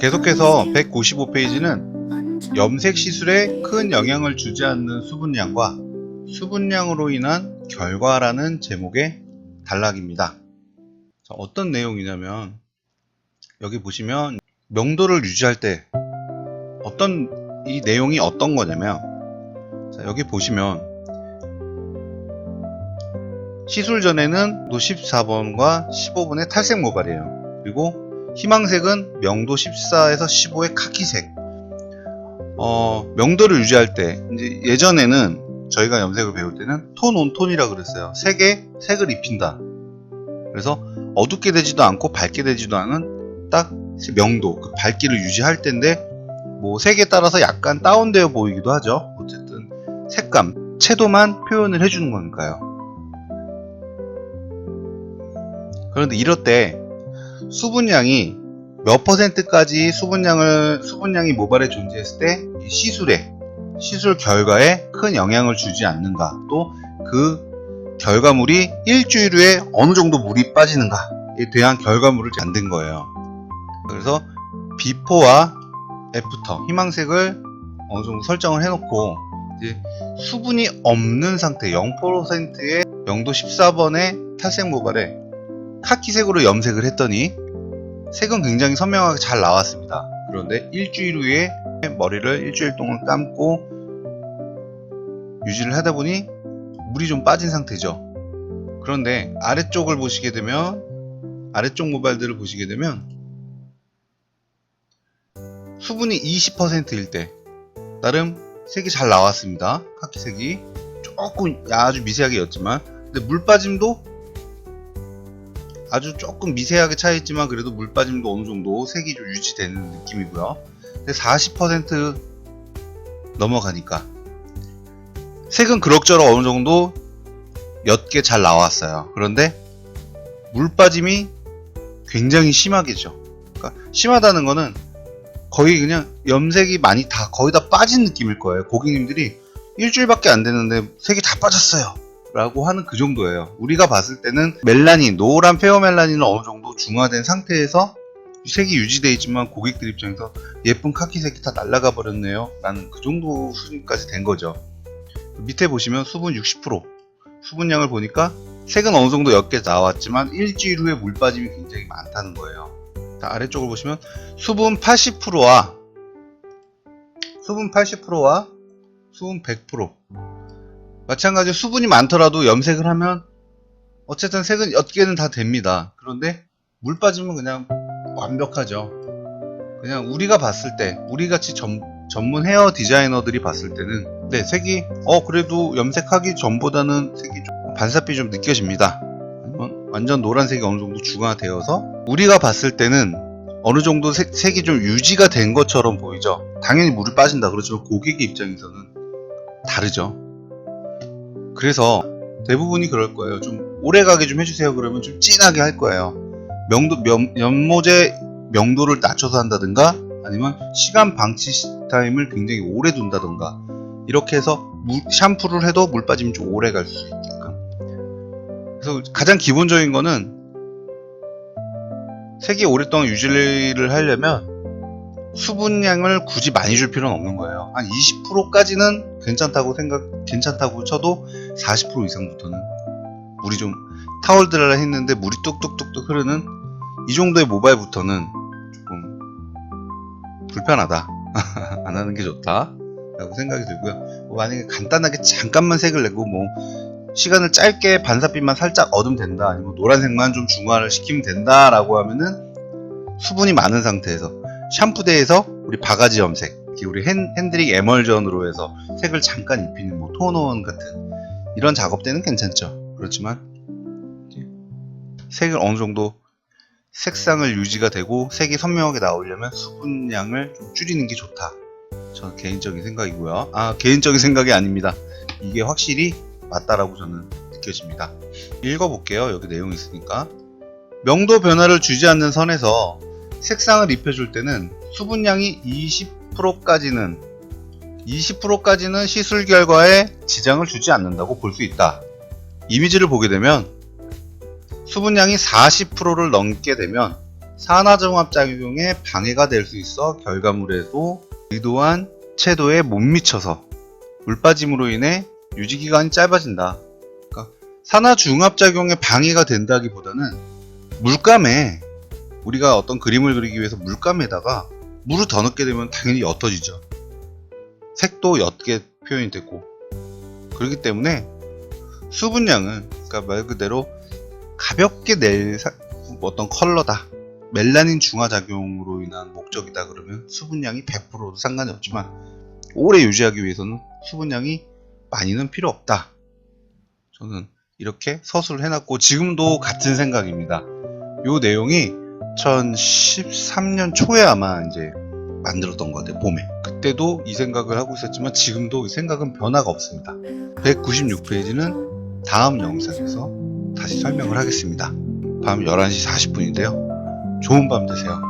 계속해서 195페이지는 염색 시술에 큰 영향을 주지 않는 수분량과 수분량으로 인한 결과라는 제목의 단락입니다. 자, 어떤 내용이냐면 여기 보시면 명도를 유지할 때 어떤 이 내용이 어떤 거냐면 자, 여기 보시면 시술 전에는 도 14번과 15번의 탈색 모발이에요. 그리고 희망색은 명도 14에서 15의 카키색. 어, 명도를 유지할 때 이제 예전에는 저희가 염색을 배울 때는 톤 온 톤이라 그랬어요. 색에 색을 입힌다. 그래서 어둡게 되지도 않고 밝게 되지도 않은 딱 명도, 그 밝기를 유지할 때인데 뭐 색에 따라서 약간 다운되어 보이기도 하죠. 어쨌든 색감, 채도만 표현을 해주는 거니까요. 그런데 이럴 때 수분량이 몇 퍼센트까지 수분량을 수분량이 모발에 존재했을 때이 시술에 시술 결과에 큰 영향을 주지 않는가 또 그 결과물이 일주일 후에 어느 정도 물이 빠지는가에 대한 결과물을 만든 거예요. 그래서 비포와 애프터 희망색을 어느 정도 설정을 해놓고 이제 수분이 없는 상태 0%의 명도 14번의 탈색 모발에 카키색으로 염색을 했더니 색은 굉장히 선명하게 잘 나왔습니다. 그런데 일주일 후에 머리를 일주일 동안 감고 유지를 하다 보니 물이 좀 빠진 상태죠. 그런데 아래쪽을 보시게 되면 아래쪽 모발들을 보시게 되면 수분이 20%일 때 나름 색이 잘 나왔습니다. 카키색이 조금 아주 미세하게 였지만 근데 물 빠짐도 아주 조금 미세하게 차있지만 그래도 물 빠짐도 어느 정도 색이 좀 유지되는 느낌이고요. 근데 40% 넘어가니까 색은 그럭저럭 어느 정도 옅게 잘 나왔어요. 그런데 물 빠짐이 굉장히 심하겠죠. 그러니까 심하다는 거는 거의 그냥 염색이 많이 다 거의 다 빠진 느낌일 거예요. 고객님들이 일주일밖에 안 됐는데 색이 다 빠졌어요. 라고 하는 그 정도예요. 우리가 봤을 때는 멜라닌, 노란 페어 멜라닌은 어느 정도 중화된 상태에서 색이 유지되어 있지만 고객들 입장에서 예쁜 카키색이 다 날아가 버렸네요. 라는 그 정도 수준까지 된 거죠. 밑에 보시면 수분 60% 수분량을 보니까 색은 어느 정도 옅게 나왔지만 일주일 후에 물 빠짐이 굉장히 많다는 거예요. 자, 아래쪽을 보시면 수분 80%와 수분 80%와 수분 100% 마찬가지로 수분이 많더라도 염색을 하면 어쨌든 색은 옅게는 다 됩니다. 그런데 물 빠지면 그냥 완벽하죠. 그냥 우리가 봤을 때 우리 같이 전, 전문 헤어 디자이너들이 봤을 때는 네 색이 어 그래도 염색하기 전보다는 색이 좀 반사빛이 좀 느껴집니다. 완전 노란색이 어느 정도 중화되어서 우리가 봤을 때는 어느 정도 색, 색이 좀 유지가 된 것처럼 보이죠. 당연히 물이 빠진다 그렇지만 고객의 입장에서는 다르죠. 그래서 대부분이 그럴 거예요. 좀 오래 가게 좀 해주세요. 그러면 좀 진하게 할 거예요. 명도, 면, 연모제 명도를 낮춰서 한다든가 아니면 시간 방치 타임을 굉장히 오래 둔다든가 이렇게 해서 무- 샴푸를 해도 물 빠짐이 좀 오래 갈 수 있게끔. 그래서 가장 기본적인 거는 색이 오랫동안 유지를 하려면 수분량을 굳이 많이 줄 필요는 없는 거예요. 한 20%까지는 괜찮다고 생각, 괜찮다고 쳐도 40% 이상부터는 물이 좀 타월드라 했는데 물이 뚝뚝뚝뚝 흐르는 이 정도의 모발부터는 조금 불편하다. 안 하는 게 좋다. 라고 생각이 들고요. 뭐 만약에 간단하게 잠깐만 색을 내고 뭐 시간을 짧게 반사빛만 살짝 얻으면 된다. 아니면 노란색만 좀 중화를 시키면 된다 라고 하면은 수분이 많은 상태에서 샴푸대에서 우리 바가지 염색, 우리 핸, 핸드릭 에멀전으로 해서 색을 잠깐 입히는 뭐 톤온 같은 이런 작업 때는 괜찮죠. 그렇지만 색을 어느 정도 색상을 유지가 되고 색이 선명하게 나오려면 수분량을 좀 줄이는 게 좋다. 저는 개인적인 생각이고요. 아 개인적인 생각이 아닙니다. 이게 확실히 맞다라고 저는 느껴집니다. 읽어볼게요. 여기 내용이 있으니까. 명도 변화를 주지 않는 선에서 색상을 입혀줄 때는 수분량이 20%까지는 20%까지는 시술 결과에 지장을 주지 않는다고 볼 수 있다. 이미지를 보게 되면 수분량이 40%를 넘게 되면 산화종합작용에 방해가 될 수 있어 결과물에도 의도한 채도에 못 미쳐서 물 빠짐으로 인해 유지기간이 짧아진다. 그러니까 산화중합작용에 방해가 된다기보다는 물감에 우리가 어떤 그림을 그리기 위해서 물감에다가 물을 더 넣게 되면 당연히 옅어지죠. 색도 옅게 표현이 되고 그렇기 때문에 수분량은 그러니까 말 그대로 가볍게 낼 사- 어떤 컬러다. 멜라닌 중화 작용으로 인한 목적이다 그러면 수분량이 100%도 상관이 없지만 오래 유지하기 위해서는 수분량이 많이는 필요 없다. 저는 이렇게 서술을 해놨고 지금도 같은 생각입니다. 요 내용이 2013년 초에 아마 이제 만들었던 것 같아요. 봄에. 그때도 이 생각을 하고 있었지만 지금도 이 생각은 변화가 없습니다. 196페이지는 다음 영상에서 다시 설명을 하겠습니다. 밤 11시 40분인데요. 좋은 밤 되세요.